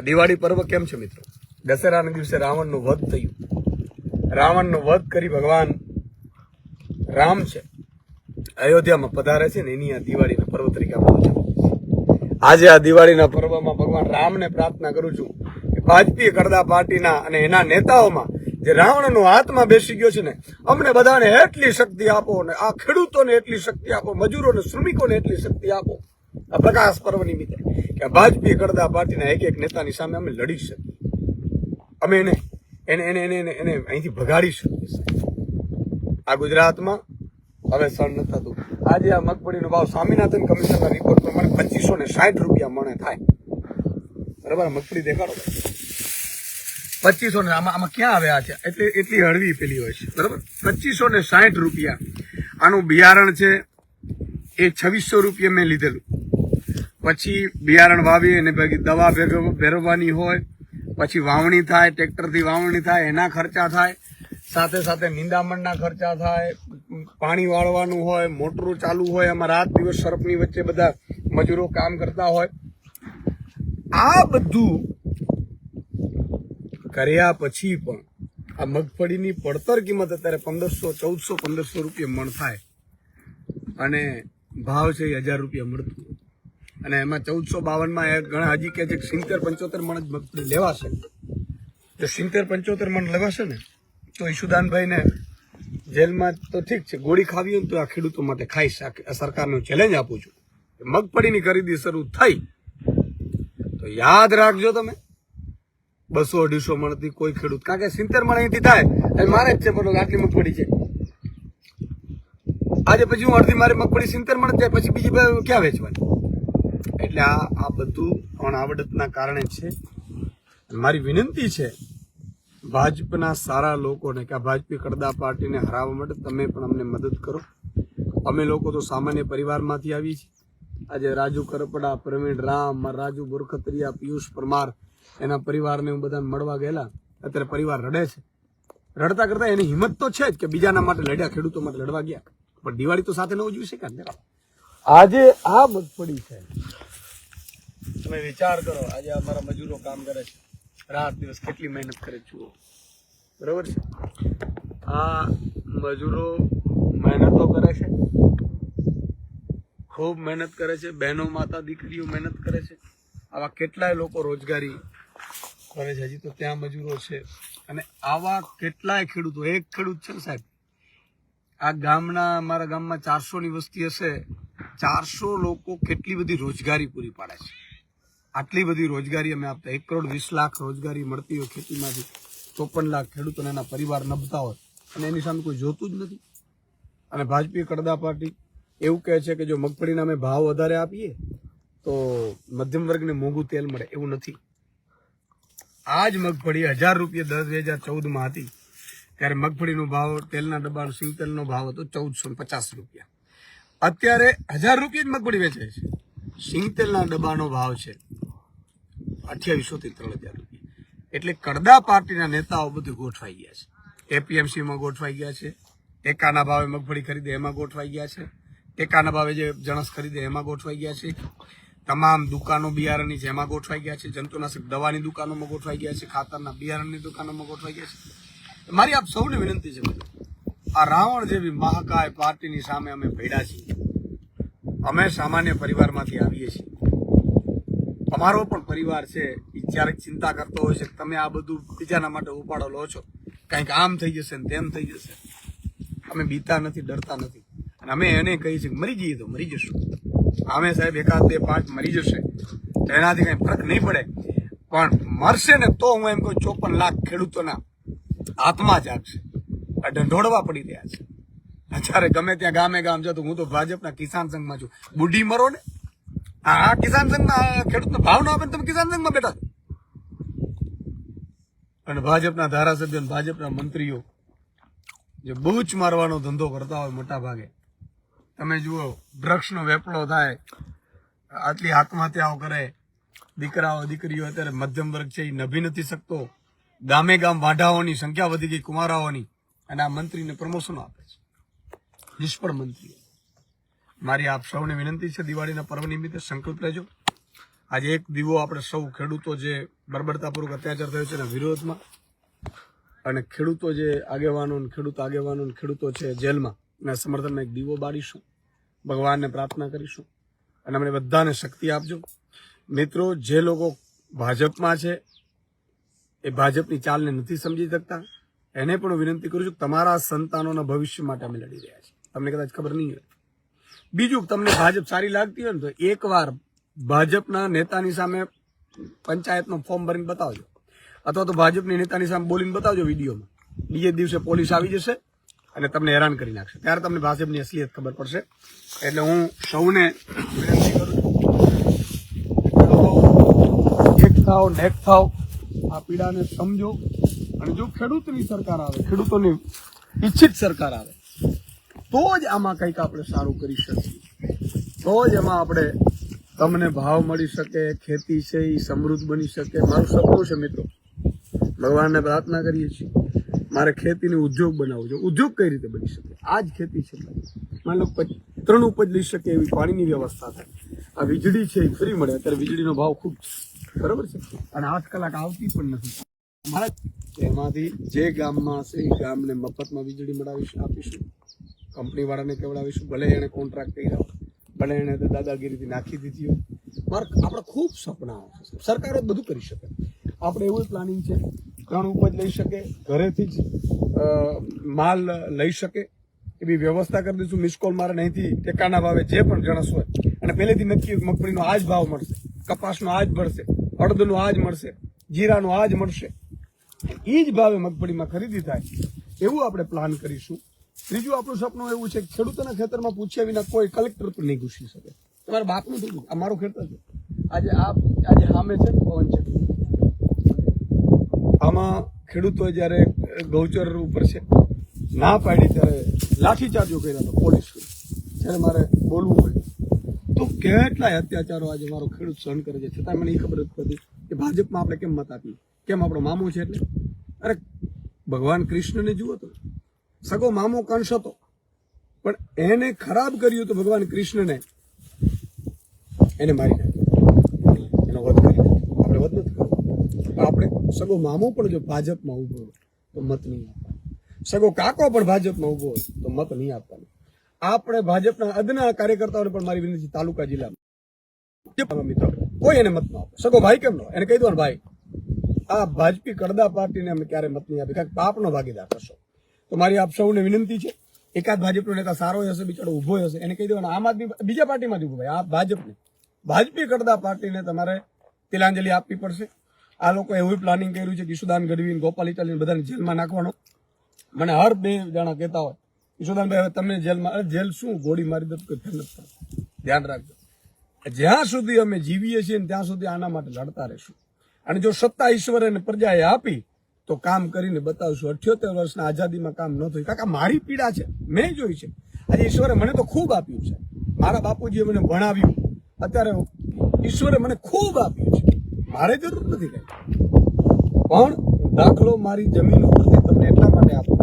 દિવાળી પર્વ કેમ છે મિત્રો? દશેરાના દિવસે રાવણનું વધ થયું. રાવણનો વધ કરી ભગવાન રામ છે. અયોધ્યામાં પધારે છે ને એની આ દિવાળીના પર્વ તરીકે આપણે આજે આ દિવાળીના પર્વમાં ભગવાન રામને પ્રાર્થના કરું છું કે વાજપેયી કરદા પાર્ટીના અને એના નેતાઓમાં જે રાવણનો હાથમાં બેસી ગયો છે ને, અમને બધાને એટલી શક્તિ આપો ને આ ખેડૂતોને એટલી શક્તિ આપો, મજૂરોને, શ્રમિકોને એટલી શક્તિ આપો. આ પ્રકાશ પર્વ નિમિત્તે કે આ ભાજપી કરતા પાર્ટીના એક એક નેતાની સામે અમે લડી શકીએ. અમે એને એને એને એને એને એને અહીંથી ભગાડી શકીએ આ ગુજરાતમાં હવે સણ નથી થતું. આજે આ મગફળીનો ભાવ સ્વામિનાથન કમિશનના રિપોર્ટ પ્રમાણે પચીસો ને સાઠ રૂપિયા મણે થાય. બરાબર? મગફળી દેખાડો. પચીસો ને, આમાં આમાં ક્યાં આવ્યા છે? એટલે, એટલી હળવી પેલી હોય છે. બરાબર? પચીસો ને સાઠ રૂપિયા. આનું બિયારણ છે એ છવ્વીસો રૂપિયા મેં લીધેલું. પછી બિયારણ વાવી અને પછી દવા ભેરવવાની હોય, પછી વાવણી થાય, ટ્રેક્ટરથી વાવણી થાય, એના ખર્ચા થાય, સાથે સાથે નિંદામણના ખર્ચા થાય, પાણી વાળવાનું હોય, મોટરું ચાલુ હોય એમાં રાત દિવસ સર્પની વચ્ચે બધા મજૂરો કામ કરતા હોય આ બધું કર્યા પછી પણ આ મગફળીની પડતર કિંમત અત્યારે પંદરસો, ચૌદસો, પંદરસો રૂપિયા મણ થાય અને ભાવ છે એ હજાર રૂપિયા મળતું. અને એમાં ચૌદસો બાવનમાં એ ઘણા હજી કે છે સિત્તેર પંચોતેર મણ જ મગફળી લેવાશે. જો સિત્તેર પંચોતેર મણ લેવાશે ને, તો ઈશુદાનભાઈને જેલમાં તો ઠીક છે, ગોળી ખાવી હોય તો આ ખેડૂતો માટે ખાઈ શકે આ સરકારનો ચેલેન્જ આપું છું. મગફળીની ખરીદી શરૂ થઈ. તો યાદ રાખજો તમે, બસો અઢીસો મણથી કોઈ ખેડૂત કારણ કે સિત્તેર મણ અહીંથી થાય એ મારે જ છે બોલો આટલી મગફળી છે. આજે પછી હું અડધી મારી મગફળી સિત્તેર મણ થાય પછી બીજી ક્યાં વેચવાની? એટલે આ આ બધું અણઆવડતના કારણે છે. મારી વિનંતી છે, ભાજપના સારા લોકોને કે આ ભાજપી કડદા પાર્ટીને હરાવવા માટે તમે પણ અમને મદદ કરો. અમે લોકો તો સામાન્ય પરિવારમાંથી આવી છીએ. આજે રાજુ કરપડા, પ્રવીણ રામ રાજુ બુરખતરિયા, પિયુષ પરમાર એના પરિવારને હું બધાને મળવા ગયેલા. અત્યારે પરિવાર રડે છે. રડતા કરતા એની હિંમત તો છે જ કે બીજાના માટે લડ્યા, ખેડૂતો માટે લડવા ગયા. પણ દિવાળી તો સાથે ન ઉજવી શકે આજે આ મગફળી છે. તમે વિચાર કરો, આજે અમારા મજૂરો કામ કરે છે. રાત દિવસ કેટલી મહેનત કરે જુઓ. બરોબર છે? આ મજૂરો મહેનતો કરે છે. ખૂબ મહેનત કરે છે. બહેનો, માતા, દીકરીઓ મહેનત કરે છે. આવા કેટલાય લોકો રોજગારી કરે છે. હજી તો ત્યાં મજૂરો છે. અને આવા કેટલાય ખેડૂતો, એક ખેડૂત છે સાહેબ? આ ગામના, અમારા ગામમાં ચારસોની વસ્તી હશે. ચારસો લોકો કેટલી બધી રોજગારી પૂરી પાડે છે. આટલી બધી રોજગારી અમે આપતા. એક કરોડ વીસ લાખ રોજગારી મળતી હોય ખેતીમાંથી, ચોપન લાખ ખેડૂતોને એના પરિવાર નભતા હોય. અને એની સામે કોઈ જોતું જ નથી. અને ભાજપી કડદા પાર્ટી એવું કહે છે કે જો મગફળીના અમે ભાવ વધારે આપીએ, તો મધ્યમ વર્ગને મોંઘું તેલ મળે એવું નથી. આ જ મગફળી હજાર રૂપિયા દસ બે હજાર ચૌદમાં હતી. ત્યારે મગફળીનો ભાવ, તેલના ડબ્બાનો સિંગ તેલનો ભાવ હતો ચૌદસો પચાસ રૂપિયા. અત્યારે હજાર રૂપિયા જ મગફળી વેચાય છે. સિંગ તેલના ડબ્બાનો ભાવ છે અઠ્યાવીસો થી ત્રણ હજાર રૂપિયા. એટલે કડદા પાર્ટીના નેતાઓ બધું ગોઠવાઈ ગયા છે. એપીએમસીમાં ગોઠવાઈ ગયા છે ટેકાના ભાવે મગફળી ખરીદે એમાં ગોઠવાઈ ગયા છે ટેકાના ભાવે જે જણસ ખરીદે એમાં ગોઠવાઈ ગયા છે, તમામ દુકાનો બિયારણની જેમાં ગોઠવાઈ ગયા છે, જંતુનાશક દવાની દુકાનોમાં ગોઠવાઈ ગયા છે, ખાતરના બિયારણની દુકાનોમાં ગોઠવાઈ ગયા છે. મારી આપ સૌને વિનંતી છે, આ રાવણ જેવી મહાકાય પાર્ટીની સામે અમે ભેડા છીએ. અમે સામાન્ય પરિવારમાંથી આવીએ છીએ. અમારો પણ પરિવાર છે એ ક્યારેક ચિંતા કરતો હોય છે કે તમે આ બધું બીજાના માટે ઉપાડો લો છો. કંઈક આમ થઈ જશે ને તેમ થઈ જશે. અમે બીતા નથી, ડરતા નથી. અને અમે એને કહીએ છીએ મરી જઈએ તો મરી જશું. અમે સાહેબ એકાદ બે પાંચ મરી જશે. તો એનાથી કંઈ ફરક નહીં પડે. પણ મરશે ને તો હું એમ કહું ચોપન લાખ ખેડૂતોના હાથમાં જાગશે. ઢંઢોળવા પડી રહ્યા છે. અત્યારે ગમે ત્યાં ગામે ગામ જતો, હું તો ભાજપના કિસાન સંઘમાં છું. બુઢી મરો ને? આ કિસાન સંઘમાં ખેડૂતનો ભાવ ના આપે તમે કિસાન સંઘમાં બેઠા. અને ભાજપના ધારાસભ્યો ભાજપના મંત્રીઓ જે બૂચ મારવાનો ધંધો કરતા હોય મોટા ભાગે. તમે જુઓ ડ્રગ્સનો વેપલો થાય, આટલી આત્મહત્યાઓ કરે, દીકરાઓ, દીકરીઓ અત્યારે મધ્યમ વર્ગ છે, એ નભી નથી શકતો. ગામે ગામ વાઢાઓની સંખ્યા વધી ગઈ કુમારાઓની અને આ મંત્રીને પ્રમોશન આપે છે. નિષ્ફળ મંત્રીઓ. મારી આપ સૌને વિનંતી છે, દિવાળીના પર્વ નિમિત્તે સંકલ્પ લેજો. આજે એક દીવો આપણે સૌ ખેડૂતો જે બર્બરતાપૂર્વક અત્યાચાર થયો છે એના વિરોધમાં અને ખેડૂતો જે આગેવાનો ખેડૂત આગેવાનો ખેડૂતો છે જેલમાં, એના સમર્થનમાં એક દીવો બાળીશું. ભગવાનને પ્રાર્થના કરીશું. અને અમને બધાને શક્તિ આપજો. મિત્રો, જે લોકો ભાજપમાં છે, એ ભાજપની ચાલને નથી સમજી શકતા. એને પણ વિનંતી કરું છું, તમારા સંતાનોના ભવિષ્ય માટે અમે લડી રહ્યા છીએ. તમને કદાચ ખબર નહીં હોય. બીજું, તમને ભાજપ સારી લાગતી હોય ને તો એકવાર ભાજપના નેતાની સામે પંચાયતનો ફોર્મ ભરીને બતાવજો. અથવા તો ભાજપની નેતાની સામે બોલીને બતાવજો વિડીયોમાં. બીજે દિવસે પોલીસ આવી જશે અને તમને હેરાન કરી નાખશે. ત્યારે તમને ભાજપની અસલિયત ખબર પડશે. એટલે હું સૌને વિનંતી કરું છું. એક થાવ નેક થાવ. આ પીડાને સમજો. અને જો ખેડૂતની સરકાર આવે, ખેડૂતોની ઈચ્છિત સરકાર આવે તો જ આમાં કંઈક આપણે સારું કરી શકીએ. તો જ એમાં આપણે તમને ભાવ મળી શકે, ખેતી છે એ સમૃદ્ધ બની શકે. મારું સપનું છે મિત્રો, ભગવાનને પ્રાર્થના કરીએ છીએ. મારે ખેતીને ઉદ્યોગ બનાવવો છે. ઉદ્યોગ કઈ રીતે બની શકે? આ જ ખેતી છે. માની લો ત્રણ ઉપજ લઈ શકે એવી પાણીની વ્યવસ્થા થાય. આ વીજળી છે એ ફ્રી મળે. અત્યારે વીજળીનો ભાવ ખૂબ છે. બરોબર છે? અને આઠ કલાક આવતી પણ નથી. અમારા એમાંથી જે ગામમાં હશે એ ગામને મફતમાં વીજળી મળાવીશ, આપીશું. કંપની વાળાને કેવડાવીશું? ભલે એને કોન્ટ્રાક્ટ કર્યા ભલે એને દાદાગીરીથી નાખી દીધી હોય. મારે આપણે ખૂબ સપનાઓ છે. સરકારો જ બધું કરી શકે. આપણે એવું પ્લાનિંગ છે ત્રણ ઉપજ લઈ શકે, ઘરેથી જ માલ લઈ શકે. એવી વ્યવસ્થા કરી દઈશું. મિસકોલ મારે અહીંથી ટેકાના ભાવે જે પણ જણસ હોય, અને પહેલેથી નક્કી મગફળીનો આ જ ભાવ મળશે, કપાસનો આ જ મળશે અડદનો આ જ મળશે, જીરાનો આ જ મળશે. એ જ ભાવે મગફળીમાં ખરીદી થાય. એવું આપણે પ્લાન કરીશું. ત્રીજું આપણું સપનું એવું છે કે ખેડૂતોના ખેતરમાં પૂછ્યા વિના કોઈ કલેક્ટર પણ નહીં ઘૂસી શકે. તમારા બાપનું થોડું આ મારું ખેતર છે. આજે આ આજે સામે છે, પવન છે. આમાં ખેડૂતો જ્યારે ગૌચર ઉપર છે, ના પાડી ત્યારે લાઠીચાર્જો કર્યા હતા પોલીસ જ્યારે મારે બોલવું હોય તો કેટલાય અત્યાચારો આજે મારો ખેડૂત સહન કરે છે. છતાં મને એ ખબર જ નથી કે ભાજપમાં આપણે કેમ મત આપીએ? કેમ આપણો મામો છે એટલે? અરે, ભગવાન કૃષ્ણને જુઓ તો સગો મામો કંસ હતો પણ એને ખરાબ કર્યું તો ભગવાન કૃષ્ણને એને મારી નાખ્યો. એનો વધ કરી. આપણે વધ નથી કરવો આપણે સગો મામો પણ જો ભાજપમાં ઊભો હોય, તો મત નહીં આપવાનો. સગો કાકો પણ ભાજપમાં ઊભો હોય, તો મત નહીં આપવાનો. આપણે ભાજપના અદના કાર્યકર્તાઓને પણ મારી વિનંતી, તાલુકા જિલ્લામાં. મિત્રો, કોઈ એને મત ન આપે. સગો ભાઈ કેમ નો એને કહી દો ભાઈ, આ ભાજપી કડદા પાર્ટીને અમે ક્યારે મત નહીં આપી કારણ પાપનો ભાગીદાર કરશો તો મારી આપ સૌને વિનંતી છે, એકાદ ભાજપનો નેતા સારો હશે, બિચારો ઊભો હશે, એને કહી દેવાનું, આમ આદમી બીજા પાર્ટીમાં ઊભો ભાઈ આ ભાજપને, ભાજપી કરતા પાર્ટીને તમારે તિલાંજલિ આપવી પડશે. આ લોકો એવું પ્લાનિંગ કર્યું છે કે ઈશુદાન ગઢવી ગોપાલ ઇટાલી બધાને જેલમાં નાખવાનો. મને હર બે જણા કહેતા હોય ઈશુદાનભાઈ હવે તમે જેલમાં જેલ શું? ગોળી મારી દઉં કોઈ ફેર ધ્યાન રાખજો. જ્યાં સુધી અમે જીવીએ છીએ ત્યાં સુધી આના માટે લડતા રહીશું. અને જો સત્તા ઈશ્વર પ્રજાએ આપી તો કામ કરીને બતાવશું. અઠ્યોતેર વર્ષના આઝાદીમાં કામ ન થયું. કાકા, મારી પીડા છે. મેં જોઈ છે. આજે ઈશ્વરે મને તો ખૂબ આપ્યું છે. મારા બાપુજીએ મને ભણાવ્યું. અત્યારે ઈશ્વરે મને ખૂબ આપ્યું છે. મારે જરૂર નથી કઈ. પણ દાખલો મારી જમીન ઉપરથી તમને એટલા માટે આપું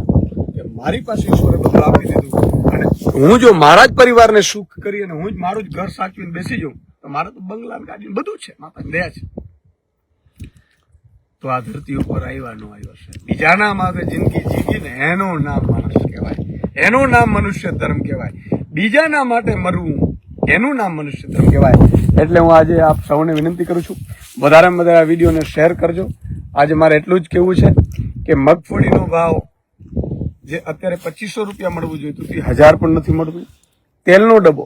કે મારી પાસે ઈશ્વરે બધું આપી દીધું. અને હું જો મારા જ પરિવારને સુખ કરી અને હું જ મારું જ ઘર સાચવીને બેસી જાઉં, તો મારે તો બંગલા ગાડી બધું છે. માતા દયા છે. તો આ ધરતી ઉપર આવ્યા નો આવ્યો છે. બીજાના માટે જિંદગી જીવીને એનું નામ માણસ કહેવાય. એનું નામ મનુષ્ય ધર્મ કહેવાય. બીજાના માટે મરવું એનું નામ મનુષ્ય ધર્મ કહેવાય. એટલે હું આજે આપ સૌને વિનંતી કરું છું વધારેમાં વધારે આ વિડીયોને શેર કરજો. આજે મારે એટલું જ કહેવું છે કે મગફળીનો ભાવ જે અત્યારે પચીસો રૂપિયા મળવું જોઈએ, તો તે હજાર પણ નથી મળતું. તેલનો ડબ્બો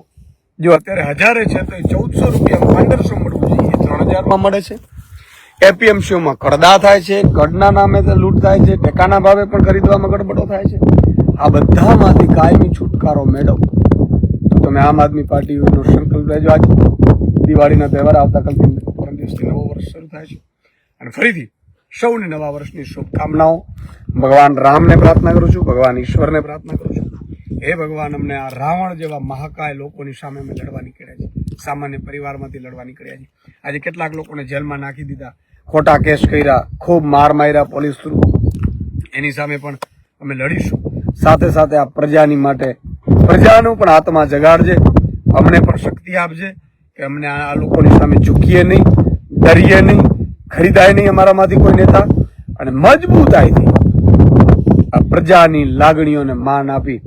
જો અત્યારે હજારે છે, તો એ ચૌદસો રૂપિયા પંદરસો મળવું જોઈએ. એ ત્રણ હજારમાં મળે છે. એપીએમસીઓમાં કડદા થાય છે, કડના નામે લૂંટ થાય છે, ટેકાના ભાવે પણ ખરીદવામાં ગડબડો થાય છે. આ બધામાંથી કાયમી છુટકારો મેળવો. તો તમે આમ આદમી પાર્ટીનો સંકલ્પ લેજો આજે. દિવાળીના તહેવાર આવતા કાલથી પરમ દિવસથી નવો વર્ષ શરૂ થાય છે. અને ફરીથી સૌને નવા વર્ષની શુભકામનાઓ. ભગવાન રામને પ્રાર્થના કરું છું, ભગવાન ઈશ્વરને પ્રાર્થના કરું છું. હે ભગવાન, અમને આ રાવણ જેવા મહાકાય લોકોની સામે અમે લડવા નીકળ્યા છે સામાન્ય પરિવારમાંથી લડવા નીકળ્યા છે આજે કેટલાક લોકોને જેલમાં નાખી દીધા. ખોટા કેસ કર્યા, ખૂબ માર માર્યા પોલીસ થ્રુ એની સામે પણ અમે લડીશું. સાથે સાથે આ પ્રજાની માટે પ્રજાનું પણ આત્મા જગાડજે. અમને પણ શક્તિ આપજે કે અમને આ લોકોની સામે ચૂકીએ નહીં, ડરીએ નહીં, ખરીદાય નહીં અમારામાંથી કોઈ નેતા. અને મજબૂતાઈથી આ પ્રજાની લાગણીઓને માન આપી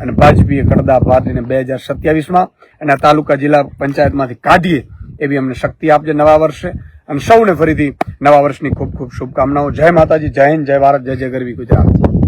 અને ભાજપીએ કડદા પાર્ટીને બે હજાર સત્યાવીસમાં અને આ તાલુકા જિલ્લા પંચાયતમાંથી કાઢીએ એવી અમને શક્તિ આપજે નવા વર્ષે. અને સૌને ફરીથી નવા વર્ષની ખૂબ ખૂબ શુભકામનાઓ. જય માતાજી, જય હિન્દ, જય ભારત, જય જય ગરવી ગુજરાત.